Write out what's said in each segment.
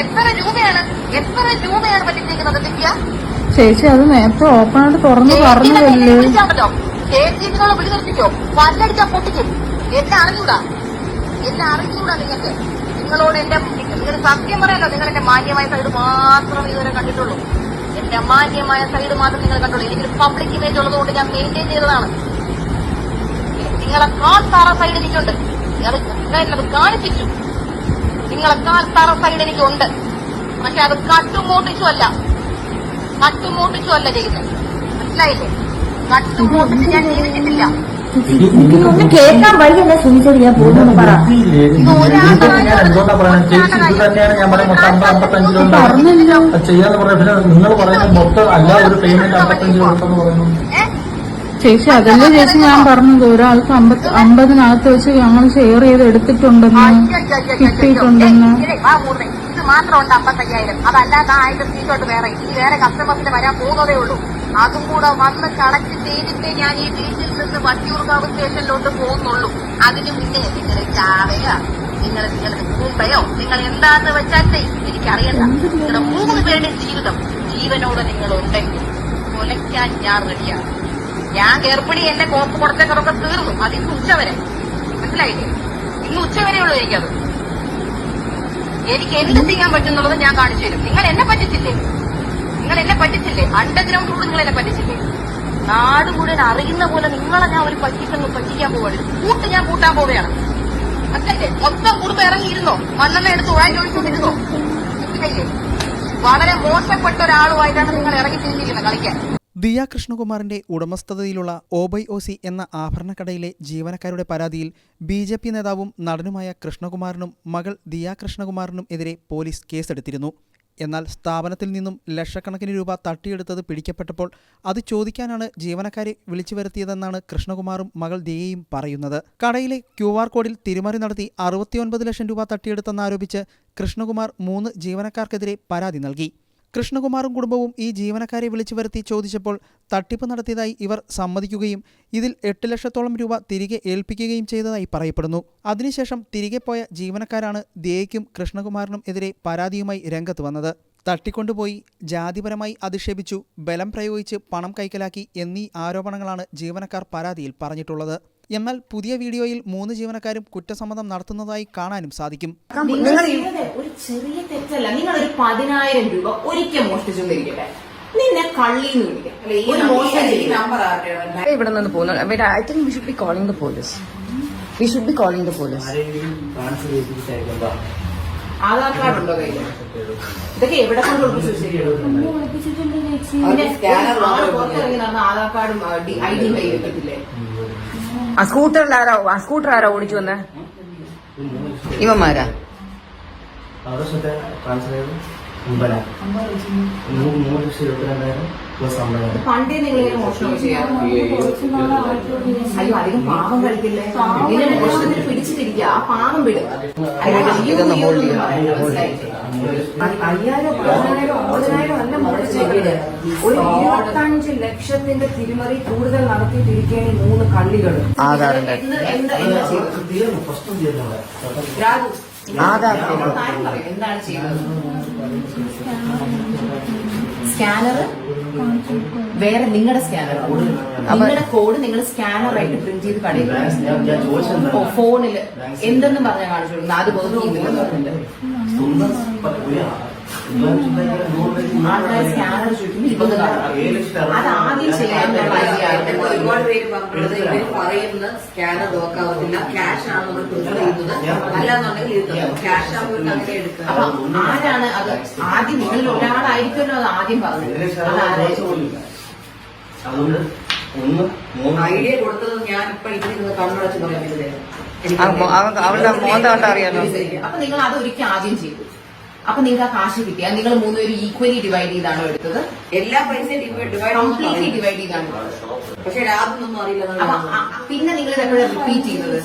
എത്ര രൂപയാണ്? എത്ര രൂപയാണ് പറ്റിച്ചിരിക്കുന്നത് ദിവ്യ ചേച്ചി അത് നേരത്തെ ഓപ്പൺ ആയിട്ട് തുറന്ന് പറഞ്ഞതല്ലേ വിളിക്കാൻ പറ്റോ ചേച്ചിനോട് വിളി നിർത്തിക്കോ പല്ലടിച്ചാ പൊട്ടിക്കും. എന്നെ അറിഞ്ഞൂടാ? എന്നെ അറിഞ്ഞൂടാ നിങ്ങൾക്ക്? നിങ്ങളോട് എന്റെ നിങ്ങൾ സത്യം പറയാലോ നിങ്ങൾ എന്റെ മാന്യമായ സൈഡ് മാത്രം ഇതുവരെ കണ്ടിട്ടുള്ളൂ. എന്റെ മാന്യമായ സൈഡ് മാത്രം നിങ്ങൾ കണ്ടുള്ളൂ. എനിക്കൊരു പബ്ലിക് ഇമേജ് ഉള്ളതുകൊണ്ട് ഞാൻ മെയിന്റെയിൻ ചെയ്തതാണ്. നിങ്ങളെ കാൽ താറ സൈഡ് എനിക്കുണ്ട് നിങ്ങൾ കാണിപ്പിച്ചു. നിങ്ങളെ കാൽ താറ സൈഡ് എനിക്കുണ്ട്. പക്ഷെ അത് കട്ടുമോട്ടിച്ചു അല്ല കട്ടുമോട്ടിച്ചു അല്ല ചെയ്യുന്നത് മനസ്സിലായില്ലേ? കട്ടുമോട്ടിച്ച് ഞാൻ ചെയ്തിട്ടില്ല ഒന്ന് കേൾക്കാൻ വഴിയല്ല സുനിച്ചത് ഞാൻ പോകുന്നു പറയുന്നത് പറയുന്നത് പറഞ്ഞില്ല. ചെയ്യാന്ന് പറയാം പിന്നെ നിങ്ങൾ പറയുന്നത് മൊത്തം അല്ല ഒരു പേയ്മെന്റ് അമ്പത്തഞ്ചിലുണ്ടെന്ന് പറയുന്നു. ഏഹ് ചേച്ചി അതല്ലേ ചേച്ചി ഞാൻ പറഞ്ഞത്? ഒരാൾക്ക് അമ്പത് അമ്പതിനകത്ത് വെച്ച് ഞങ്ങൾ ഷെയർ ചെയ്ത് എടുത്തിട്ടുണ്ടെന്ന് കിട്ടിയിട്ടുണ്ടെന്ന്. ഇത് മാത്രം ഉണ്ട് അമ്പത്തയ്യായിരം. അതല്ലാതെ ആ ആയിരം സീറ്റോട്ട് വേറെ. ഇനി വേറെ കസ്റ്റമേഴ്സിന് വരാൻ പോകുന്നതേ ഉള്ളൂ. അതും കൂടെ വന്ന് കളക്ട് ചെയ്തിട്ടേ ഞാൻ ഈ ബീച്ചിൽ നിന്ന് വട്ടിയൂർക്കാവ് സ്റ്റേഷനിലോട്ട് പോകുന്നുള്ളൂ. അതിന് മുന്നേ നിങ്ങൾ ചാവയോ? നിങ്ങൾ നിങ്ങൾ മുമ്പയോ? നിങ്ങൾ എന്താന്ന് വെച്ചാൽ. എനിക്കറിയണ്ട. നിങ്ങളുടെ മൂന്ന് പേരുടെ ജീവിതം ജീവനോട് നിങ്ങൾ ഉണ്ടെങ്കിൽ കൊലയ്ക്കാൻ ഞാൻ റെഡിയാണ് ഞാൻ ഗർഭിണി എന്റെ കോപ്പ് കൊടുത്തതൊക്കെ തീർന്നു. അത് ഇന്ന് ഉച്ചവരെ. മനസ്സിലായില്ലേ? ഇന്ന് ഉച്ചവരെ ഉള്ളൂ എനിക്കത്. എനിക്ക് എന്ത് ചെയ്യാൻ പറ്റുന്നുള്ളത് ഞാൻ കാണിച്ചു തരും. നിങ്ങൾ എന്നെ പറ്റിച്ചില്ലേ? നിങ്ങൾ എന്നെ പറ്റിച്ചില്ലേ? അണ്ടർഗ്രൗണ്ട് റൂൾ നിങ്ങൾ എന്നെ പറ്റിച്ചില്ലേ? നാട് മുഴുവൻ അറിയുന്ന പോലെ നിങ്ങളെ ഞാൻ ഒരു പറ്റിക്കുന്നു പറ്റിക്കാൻ പോവാണ്. കൂട്ട് ഞാൻ കൂട്ടാൻ പോവുകയാണ്. മനസ്സിലായില്ലേ? മൊത്തം കുടുംബം ഇറങ്ങിയിരുന്നോ? മണ്ണെണ്ണ എടുത്ത് ഉഴാൻ മനസ്സിലായില്ലേ? വളരെ മോശപ്പെട്ട ഒരാളുമായിട്ടാണ് നിങ്ങൾ ഇറങ്ങി തിരിഞ്ഞിരിക്കുന്നത് കളിക്കാൻ. ദിയ കൃഷ്ണകുമാറിന്റെ ഉടമസ്ഥതയിലുള്ള ഓബൈ സി എന്ന ആഭരണക്കടയിലെ ജീവനക്കാരുടെ പരാതിയിൽ ബി ജെ പി നേതാവും നടനുമായ കൃഷ്ണകുമാറിനും മകൾ ദിയ കൃഷ്ണകുമാറിനും എതിരെ പോലീസ് കേസെടുത്തിരുന്നു. എന്നാൽ സ്ഥാപനത്തിൽ നിന്നും ലക്ഷക്കണക്കിന് രൂപ തട്ടിയെടുത്തത് പിടിക്കപ്പെട്ടപ്പോൾ അത് ചോദിക്കാനാണ് ജീവനക്കാരെ വിളിച്ചു വരുത്തിയതെന്നാണ് കൃഷ്ണകുമാറും മകൾ ദിയയും പറയുന്നത്. കടയിലെ ക്യു ആർ കോഡിൽ തിരിമറി നടത്തി അറുപത്തിയൊൻപത് ലക്ഷം രൂപ തട്ടിയെടുത്തെന്നാരോപിച്ച് കൃഷ്ണകുമാർ മൂന്ന് ജീവനക്കാർക്കെതിരെ പരാതി നൽകി. കൃഷ്ണകുമാറും കുടുംബവും ഈ ജീവനക്കാരെ വിളിച്ചു വരുത്തി ചോദിച്ചപ്പോൾ തട്ടിപ്പ് നടത്തിയതായി ഇവർ സമ്മതിക്കുകയും ഇതിൽ എട്ട് ലക്ഷത്തോളം രൂപ തിരികെ ഏൽപ്പിക്കുകയും ചെയ്തതായി പറയപ്പെടുന്നു. അതിനുശേഷം തിരികെ പോയ ജീവനക്കാരാണ് ദേയ്ക്കും കൃഷ്ണകുമാറിനും എതിരെ പരാതിയുമായി രംഗത്ത് വന്നത്. തട്ടിക്കൊണ്ടുപോയി ജാതിപരമായി അധിക്ഷേപിച്ചു ബലം പ്രയോഗിച്ച് പണം കൈക്കലാക്കി എന്നീ ആരോപണങ്ങളാണ് ജീവനക്കാർ പരാതിയിൽ പറഞ്ഞിട്ടുള്ളത്. എന്നാൽ പുതിയ വീഡിയോയിൽ മൂന്ന് ജീവനക്കാരും കുറ്റസമ്മതം നടത്തുന്നതായി കാണാനും സാധിക്കും. ഒരു ചെറിയ തെറ്റല്ല. നിങ്ങൾ ഒരു പതിനായിരം രൂപ ഒരിക്കൽ മോഷ്ടിച്ചു നിന്നെ. ഇവിടെ നിന്ന് പോകുന്നു. I think we should be calling the police we should be calling the police Aadhaar card ഉണ്ടോ കയ്യിൽ ഇതൊക്കെ എവിടെ കൊണ്ട് ഒളിപ്പിച്ചു ആധാർ കാർഡും ഐ ഡി കയ്യിൽ വെക്കത്തില്ലേ ആ സ്കൂട്ടറിൽ ആരാ ആ സ്കൂട്ടർ ആരാ ഓടിച്ചു വന്നേ? ഇവന്മാരാ? പണ്ടേ നിങ്ങൾ മോഷണം ചെയ്യാം അയ്യോ അധികം പാവം കളിക്കില്ലേ? ഇങ്ങനെ മോഷണത്തിന് പിടിച്ചിട്ടിരിക്കുക. ആ പാവം വിടും. അയ്യായിരം പതിനായിരം ഒമ്പതിനായിരം അല്ല മോഷിച്ചേക്കില്ല ഒരു ഇരുപത്തഞ്ച് ലക്ഷത്തിന്റെ തിരിമറി കൂടുതൽ നടത്തിയിട്ടിരിക്കുകയാണ് ഈ മൂന്ന് കള്ളികൾ. എന്ത് എന്ത് എന്താ ചെയ്തത് ചെയ്യുന്നത്? രാജു ആധാർ. എന്താണ് ചെയ്തത് സ്കാനർ വേറെ നിങ്ങളുടെ സ്കാനർ നിങ്ങളുടെ കോഡ് നിങ്ങൾ സ്കാനറായിട്ട് പ്രിന്റ് ചെയ്ത് കടയിൽ ഫോണിൽ. എന്തെന്ന് പറഞ്ഞാൽ കാണിച്ചു കൊടുക്കുന്നത് അത് ബോധിക്കുന്നില്ല ആൾക്കാർ സ്കാനർ ചോദിക്കുമ്പോൾ അത് ആദ്യം ചെയ്യാൻ ഒരുപാട് പേര് പറഞ്ഞത് ഇവർ പറയുന്ന സ്കാനർ നോക്കാവത്തില്ല. ക്യാഷ് ആണ് നമ്മൾ പ്രിഫർ ചെയ്യുന്നത്. അല്ലാന്നുണ്ടെങ്കിൽ ഇത് ക്യാഷ് ആകുമ്പോൾ അങ്ങനെ അപ്പൊ ആരാണ് അത്? ആദ്യം നിങ്ങളിൽ ഒരാളായിരിക്കുമല്ലോ അത് ആദ്യം പറഞ്ഞത്. അതുകൊണ്ട് ഒന്ന് ഐഡിയ കൊടുത്തത് ഞാൻ ഇപ്പൊ ഇതിന് കണ്ണടച്ച് പറയാൻ അവളുടെ മോന്ത അപ്പൊ നിങ്ങൾ അത് ഒരിക്കൽ ആദ്യം ചെയ്തു അപ്പൊ നിങ്ങൾക്ക് ആ കാശ് കിട്ടിയാൽ നിങ്ങൾ മൂന്നുപേരും ഈക്വലി ഡിവൈഡ് ചെയ്താണോ എടുത്തത്? എല്ലാ പൈസയും ഡിവൈഡ് കംപ്ലീറ്റ്ലി ഡിവൈഡ് ചെയ്താണ്? പക്ഷെ ഒന്നും അറിയില്ല പിന്നെ നിങ്ങൾ ഇത് എപ്പോഴാണ് റിപ്പീറ്റ് ചെയ്യുന്നത്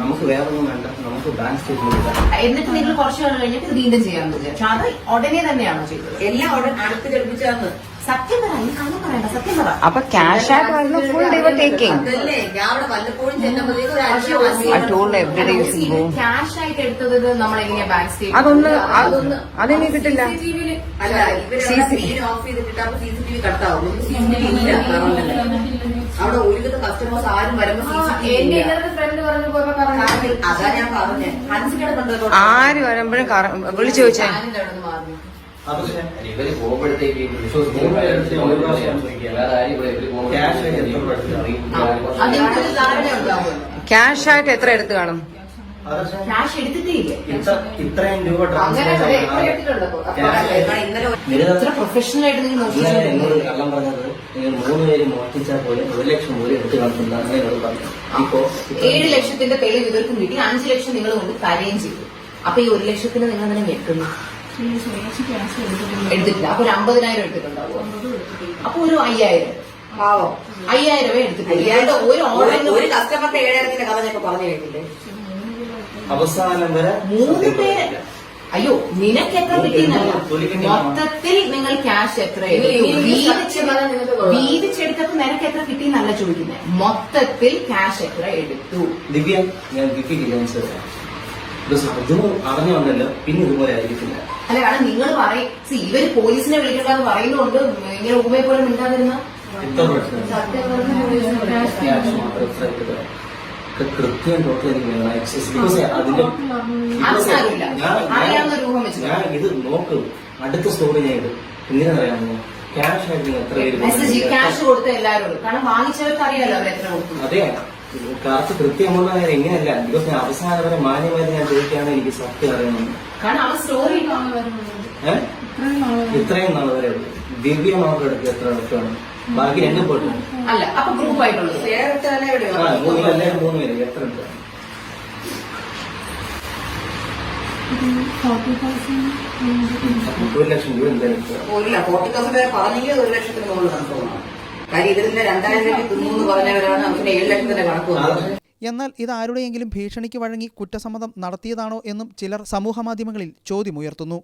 നമുക്ക് വേറെ ഒന്നും വേണ്ട. നമുക്ക് ബാങ്ക് എന്നിട്ട് നിങ്ങൾ കുറച്ച് കഴിഞ്ഞിട്ട് വീണ്ടും ചെയ്യാമെന്ന് വിചാരിച്ചു അത് ഉടനെ തന്നെയാണോ ചെയ്തത്? എല്ലാം അടുത്ത് ഘടിപ്പിച്ചാന്ന് അപ്പൊ ക്യാഷ് ആയിട്ട് വരുന്ന ഫുൾ ഡേ ടേക്കിംഗ് അതൊന്ന് അതൊന്ന് കിട്ടില്ല. അവിടെ ഒരുവിധ കസ്റ്റമേഴ്സ് ആരും വരുമ്പോ ആര് വരുമ്പോഴും വിളിച്ചു ചോദിച്ചേ. മാറി ആദർശേ, ഇവർ പോകുമ്പോഴത്തേക്ക് ക്യാഷ് ആയിട്ട് എത്ര എടുത്ത് കാണും? ഇത്രയും രൂപ പ്രൊഫഷണൽ ആയിട്ട് എന്നോട് കള്ളം പറഞ്ഞത് നിങ്ങൾ മൂന്ന് പേര് മോഷ്ടിച്ചാൽ പോലെ ഒരു ലക്ഷം പോലും എടുത്ത് അങ്ങനെ എന്നോട് പറഞ്ഞു. അപ്പോ ഏഴ് ലക്ഷത്തിന്റെ തെളിവ് ഇവർക്കും കിട്ടി. അഞ്ചു ലക്ഷം നിങ്ങൾ കൊണ്ട് കരയും ചെയ്തു. അപ്പൊ ഈ ഒരു ലക്ഷത്തിന് നിങ്ങൾ തന്നെ എടുത്തിട്ടില്ല. അപ്പൊ ഒരു അമ്പതിനായിരം എടുത്തിട്ടുണ്ടാവും അപ്പൊ ഒരു അയ്യായിരം. പാവം. അയ്യായിരമേ എടുത്തിട്ടില്ല ഒരു ഓൺലൈൻ ഒരു കസ്റ്റമറിന്റെ ഏഴായിരത്തിന്റെ കഥ ഞാൻ പറഞ്ഞു കേട്ടില്ലേ? അവസാനം വരെ മൂന്ന് പേര്. അയ്യോ നിനക്ക് എത്ര കിട്ടിയെന്നല്ല മൊത്തത്തിൽ നിങ്ങൾ ക്യാഷ് എത്ര വീതിച്ചെടുത്തപ്പോ നിനക്ക് എത്ര കിട്ടിയെന്നല്ല ചോദിക്കുന്നത്. മൊത്തത്തിൽ ക്യാഷ് എത്ര എടുത്തു? ദിവ്യ ഞാൻ ദിവ്യക്ക് തരാം. ബിക്കോസ് അതും അറിഞ്ഞു വന്നല്ലോ. പിന്നെ ഇതുപോലെ ആയിരിക്കില്ല. അല്ല കാരണം നിങ്ങൾ പറയും ഇവർ പോലീസിനെ വിളിക്കണ്ടെന്ന് പറയുന്നുണ്ട്. ഇങ്ങനെ ഊമയെ പോലെ മിണ്ടാതിരുന്ന ഇത്ര പ്രശ്നം. കൃത്യം ടോട്ടൽ എനിക്ക് വേണം എക്സസ് ബിക്കോസ് അതിന്റെ. ഞാൻ- ഇത് നോക്ക്. അടുത്ത സ്റ്റോറി ഞാൻ ഇടും. അറിയാമോ? ക്യാഷ് ആയിട്ട് എത്ര പേര് ക്യാഷ് കൊടുത്ത? എല്ലാവരോടും കാരണം വാങ്ങിച്ചവർക്ക് അറിയാലോ അവർ എത്ര കൊടുത്തു. അതെ. കറക്റ്റ് കൃത്യമുള്ള കാര്യം എങ്ങനെയല്ല ബിക്കോസ് ഞാൻ അവസാനം വരെ മാന്യമായിട്ട് ഞാൻ ചോദിക്കുകയാണ് എനിക്ക് സത്യം അറിയണം. ഇത്രയും നാൾ വരെ. ദിവ്യ എടുക്കുക എത്ര വർഷമാണ് ബാക്കി രണ്ടും പോട്ടു. അല്ല അപ്പൊ ഗ്രൂപ്പ് ആയിട്ടുള്ളത്. ആ മൂന്ന് എല്ലാവരും മൂന്ന് പേര്. എത്ര ഉണ്ട് ഒരു ലക്ഷം രൂപ എന്തായാലും ഒരു ലക്ഷത്തിന് മുകളിൽ നമുക്ക് പോകണം പറഞ്ഞവരാണ് എന്നാൽ ഇത് ആരുടെയെങ്കിലും ഭീഷണിക്ക് വഴങ്ങി കുറ്റസമ്മതം നടത്തിയതാണോ എന്നും ചിലർ സമൂഹമാധ്യമങ്ങളിൽ ചോദ്യമുയർത്തുന്നു